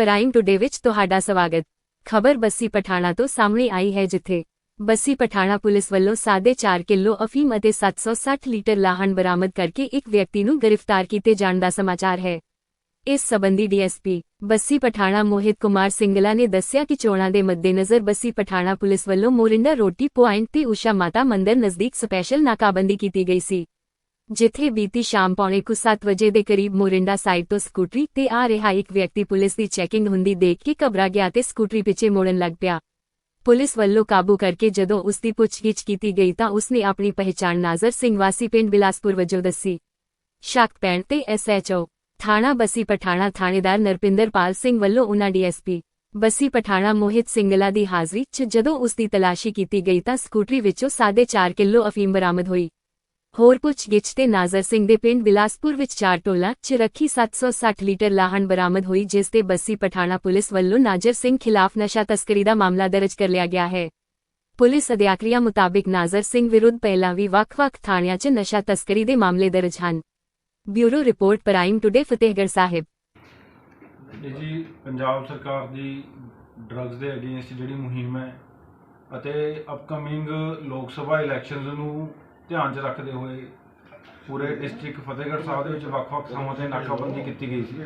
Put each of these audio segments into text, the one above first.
Prime today ਵਿੱਚ ਤੁਹਾਡਾ ਸਵਾਗਤ। ਖਬਰ ਬੱਸੀ ਪਠਾਣਾ ਤੋਂ ਸਾਹਮਣੇ ਆਈ ਹੈ ਜਿੱਥੇ ਬੱਸੀ ਪਠਾਣਾ ਪੁਲਿਸ ਵੱਲੋਂ ਸਾਢੇ ਚਾਰ ਕਿਲੋ ਅਫੀਮ ਅਤੇ 760 ਲੀਟਰ ਲਾਹਣ ਬਰਾਮਦ ਕਰਕੇ ਇੱਕ ਵਿਅਕਤੀ ਨੂੰ ਗ੍ਰਿਫਤਾਰ ਕੀਤੇ ਜਾਣ ਦਾ ਸਮਾਚਾਰ ਹੈ। ਇਸ ਸਬੰਧੀ ਡੀਐਸਪੀ ਬੱਸੀ ਪਠਾਣਾ ਮੋਹਿਤ ਕੁਮਾਰ ਸਿੰਗਲਾ ਨੇ ਦੱਸਿਆ ਕਿ ਚੋਣਾਂ ਦੇ ਮੱਦੇਨਜ਼ਰ ਬੱਸੀ ਪਠਾਣਾ ਪੁਲਿਸ ਵੱਲੋਂ ਮੋਰਿੰਡਾ ਰੋਟੀ ਪੁਆਇੰਟ ਤੇ ਊਸ਼ਾ ਮਾਤਾ ਮੰਦਰ ਨਜ਼ਦੀਕ ਸਪੈਸ਼ਲ ਨਾਕਾਬੰਦੀ ਕੀਤੀ ਗਈ ਸੀ। ਜਿੱਥੇ ਬੀਤੀ ਸ਼ਾਮ ਪੌਣੇ ਕੁ 7 ਵਜੇ ਦੇ ਕਰੀਬ ਮੋਰਿੰਡਾ ਸਾਈਡ ਤੋਂ ਸਕੂਟਰੀ ਤੇ ਆ ਰਿਹਾ ਇੱਕ ਵਿਅਕਤੀ ਪੁਲਿਸ ਦੀ ਚੈਕਿੰਗ ਹੁੰਦੀ ਦੇਖ ਕੇ ਘਬਰਾ ਗਿਆ ਤੇ ਸਕੂਟਰੀ ਪਿੱਛੇ ਮੋੜਨ ਲੱਗ ਪਿਆ। ਪੁਲਿਸ ਵੱਲੋਂ ਕਾਬੂ ਕਰਕੇ ਜਦੋਂ ਉਸ ਦੀ ਪੁੱਛਗਿੱਛ ਕੀਤੀ ਗਈ ਤਾਂ ਉਸਨੇ ਆਪਣੀ ਪਹਿਚਾਣ ਨਾਜ਼ਰ ਸਿੰਘ ਵਾਸੀ ਪਿੰਡ ਬਿਲਾਸਪੁਰ ਵਜੋਂ ਦੱਸੀ। ਸ਼ੱਕ ਪੈਣ ਤੇ ਐਸਐਚਓ ਥਾਣਾ ਬਸੀ ਪਠਾਣਾ ਥਾਣੇਦਾਰ ਨਰਪਿੰਦਰਪਾਲ ਸਿੰਘ ਵੱਲੋਂ ਉਨ੍ਹਾਂ ਡੀਐਸਪੀ ਬਸੀ ਪਠਾਣਾ ਮੋਹਿਤ ਸਿੰਗਲਾ ਦੀ ਹਾਜ਼ਰੀ 'ਚ ਜਦੋਂ ਉਸ ਦੀ ਤਲਾਸ਼ੀ ਕੀਤੀ ਗਈ ਤਾਂ ਸਕੂਟਰੀ ਵਿੱਚੋਂ ਸਾਢੇ ਚਾਰ ਕਿਲੋ ਅਫੀਮ ਬਰਾਮਦ ਹੋਈ। ਹੋਰ ਪੁੱਛਗਿੱਛ ਤੇ ਨਾਜ਼ਰ ਸਿੰਘ ਦੇ ਪਿੰਡ ਬਿਲਾਸਪੁਰ ਵਿੱਚ ਚਾਰ ਟੋਲਾ 'ਚ ਰੱਖੀ 760 ਲੀਟਰ ਲਾਹਣ ਬਰਾਮਦ ਹੋਈ, ਜਿਸ ਤੇ ਬੱਸੀ ਪਠਾਣਾ ਪੁਲਿਸ ਵੱਲੋਂ ਨਾਜ਼ਰ ਸਿੰਘ ਖਿਲਾਫ ਨਸ਼ਾ ਤਸਕਰੀ ਦਾ ਮਾਮਲਾ ਦਰਜ ਕਰ ਲਿਆ ਗਿਆ ਹੈ। ਪੁਲਿਸ ਅਧਿਕਾਰੀਆਂ ਮੁਤਾਬਿਕ ਨਾਜ਼ਰ ਸਿੰਘ ਵਿਰੁੱਧ ਪਹਿਲਾਂ ਵੀ ਵੱਖ-ਵੱਖ ਥਾਣਿਆਂ 'ਚ ਨਸ਼ਾ ਤਸਕਰੀ ਦੇ ਮਾਮਲੇ ਦਰਜ ਹਨ। Bureau report, prime today, Fatehgarh Sahib. ਜੀ ਪੰਜਾਬ ਸਰਕਾਰ ਦੀ ਡਰੱਗਸ ਦੇ ਅਗੇਂਸਟ ਜਿਹੜੀ ਮੁਹਿੰਮ ਹੈ ਅਤੇ ਅਪਕਮਿੰਗ ਲੋਕ ਸਭਾ ਇਲੈਕਸ਼ਨਸ ਨੂੰ ਧਿਆਨ 'ਚ ਰੱਖਦੇ ਹੋਏ ਪੂਰੇ ਡਿਸਟ੍ਰਿਕਟ ਫਤਿਹਗੜ੍ਹ ਸਾਹਿਬ ਦੇ ਵਿੱਚ ਵੱਖ-ਵੱਖ ਥਾਵਾਂ ਤੇ ਨਾਕਾਬੰਦੀ ਕੀਤੀ ਗਈ ਸੀ।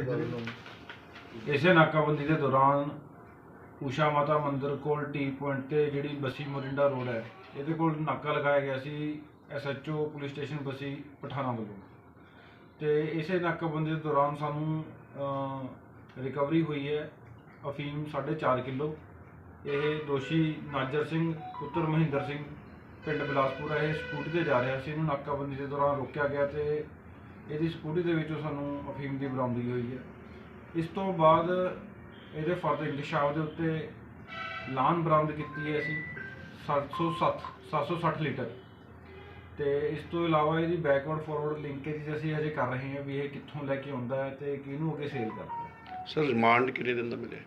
ਇਸੇ ਨਾਕਾਬੰਦੀ ਦੇ ਦੌਰਾਨ ਊਸ਼ਾ ਮਾਤਾ ਮੰਦਿਰ ਕੋਲ ਟੀ ਪੁਆਇੰਟ ਤੇ ਜਿਹੜੀ ਬੱਸੀ ਮੋਰਿੰਡਾ ਰੋਡ ਹੈ, ਇਹਦੇ ਕੋਲ ਨਾਕਾ ਲਗਾਇਆ ਗਿਆ ਸੀ SHO police station Bassi Pathana ਵੱਲੋਂ। ਤੇ ਇਸੇ ਨਾਕਾਬੰਦੀ ਦੇ ਦੌਰਾਨ ਸਾਨੂੰ ਰਿਕਵਰੀ ਹੋਈ ਹੈ ਅਫੀਮ 4.5 ਕਿਲੋ। ਇਹ ਦੋਸ਼ੀ ਨਾਜਰ ਸਿੰਘ, ਪੁੱਤਰ ਮਹਿੰਦਰ ਸਿੰਘ ਪਿੰਡ ਬਿਲਾਸਪੁਰ ਇਹ ਸਕੂਟੀ ਤੇ ਜਾ ਰਿਹਾ ਸੀ ਇਹਨੂੰ ਨਾਕਾਬੰਦੀ ਦੇ ਦੌਰਾਨ ਰੋਕਿਆ ਗਿਆ ਤੇ ਇਹਦੀ ਸਕੂਟੀ ਦੇ ਵਿੱਚੋਂ ਸਾਨੂੰ ਅਫੀਮ ਦੀ ਬਰਾਮਦਗੀ ਹੋਈ ਹੈ। ਇਸ ਤੋਂ ਬਾਅਦ ਇਹਦੇ ਫਰਦਰ ਇਨਕਸ਼ਾਫ ਦੇ ਉੱਤੇ ਲਾਨ ਬਰਾਮਦ ਕੀਤੀ ਹੈ ਅਸੀਂ 707 760 ਲੀਟਰ। ਤੇ ਇਸ ਤੋਂ ਇਲਾਵਾ ਇਹਦੀ ਬੈਕਵਰਡ ਫਾਰਵਰਡ ਲਿੰਕੇਜ ਅਸੀਂ ਹਜੇ ਕਰ ਰਹੇ ਹਾਂ ਵੀ ਇਹ ਕਿੱਥੋਂ ਲੈ ਕੇ ਆਉਂਦਾ ਹੈ ਤੇ ਕਿਹਨੂੰ ਅੱਗੇ ਸੇਲ ਕਰਦਾ ਸਰ ਰਿਮਾਂਡ ਕਿੰਨੇ ਦਿਨ ਦਾ ਮਿਲਿਆ?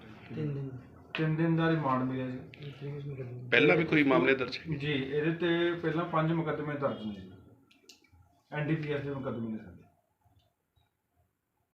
ਤਿੰਨ ਦਿਨ ਦਾ ਰਿਮਾਂਡ ਮਿਲਿਆ ਜੀ। ਪਹਿਲਾਂ ਵੀ ਕੋਈ ਮਾਮਲੇ ਦਰਜ ਹੈ ਜੀ ਇਹਦੇ ਤੇ ਪਹਿਲਾਂ ਪੰਜ ਮੁਕੱਦਮੇ ਦਰਜ ਨੇ ਐਨਡੀਪੀਐਸ ਦੇ ਮੁਕੱਦਮੇ ਨੇ ਸਾਡੇ।